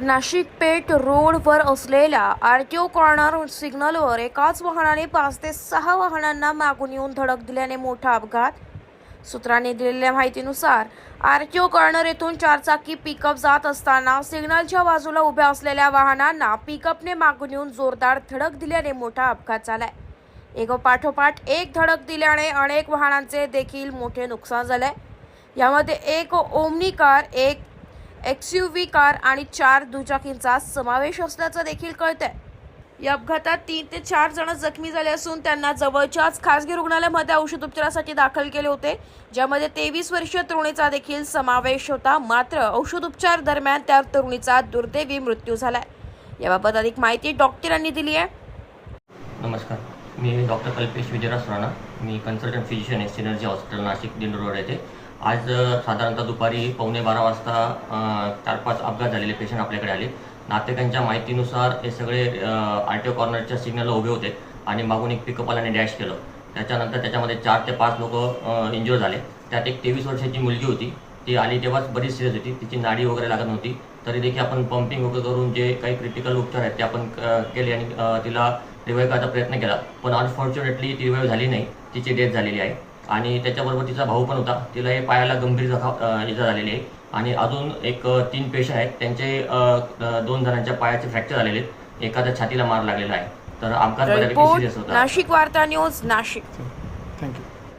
नाशिक पेठ रोडवर असलेल्या आर केओ कॉर्नर सिग्नलवर एकाच वाहनाने पाच ते सहा वाहनांना मागून येऊन धडक दिल्याने मोठा अपघात. सूत्रांनी दिलेल्या माहितीनुसार आर के ओ कॉर्नर येथून चारचाकी पिकअप जात असताना सिग्नलच्या बाजूला उभ्या असलेल्या वाहनांना पिकअपने मागून येऊन जोरदार धडक दिल्याने मोठा अपघात झालाय. एक पाठोपाठ एक धडक दिल्याने अनेक वाहनांचे देखील मोठे नुकसान झालंय. यामध्ये एक ओमनी कार एक एक्स यू व्ही कार आणि चार दुचाकींचा समावेश असल्याचं देखील कळतंय. या अपघातात तीन ते चार जण जखमी झाले असून त्यांना जवळच्याच खासगी रुग्णालयामध्ये औषधोपचारासाठी दाखल केले होते ज्यामध्ये तेवीस वर्षीय तरुणीचा देखील समावेश होता. मात्र औषधोपचार दरम्यान त्या तरुणीचा दुर्दैवी मृत्यू झालाय. याबाबत अधिक माहिती डॉक्टरांनी दिली आहे. नमस्कार. मी डॉक्टर कल्पेश विजयराज राणा. मी कन्सल्टंट फिजिशियन आहे Synergy hospital Nashik Dindor road येथे. आज साधारणतः दुपारी पावणे बारा वाजता चार पाच अपघात झालेले पेशंट आपल्याकडे आले. नातेकांच्या माहितीनुसार हे सगळे आर टी ओ कॉर्नरच्या सिग्नलला उभे होते आणि मागून एक पिकअपवाल्याने डॅश केलं. त्याच्यानंतर त्याच्यामध्ये चार ते पाच लोक इंजुअर झाले. त्यात एक तेवीस वर्षाची मुलगी होती. ती आली तेव्हाच बरीच सिरियस होती. तिची नाडी वगैरे लागत नव्हती. तरी देखील आपण पंपिंग वगैरे करून जे काही क्रिटिकल उपचार आहेत ते आपण केले आणि तिला रिवाईव्ह करायचा प्रयत्न केला. पण अनफॉर्च्युनेटली ती रिवाईव्ह झाली नाही. तिची डेथ झालेली आहे. आणि त्याच्याबरोबर तिचा भाऊ पण होता. तिला हे पायाला गंभीर जखा इजा झालेली आहे. आणि अजून एक तीन पेशंट आहेत. त्यांचे दोन जणांच्या पायाचे फ्रॅक्चर झालेले आहेत. एखाद्या छातीला मार लागलेला आहे. तर अपघात नाशिक वार्ता न्यूज नाशिक. थँक्यू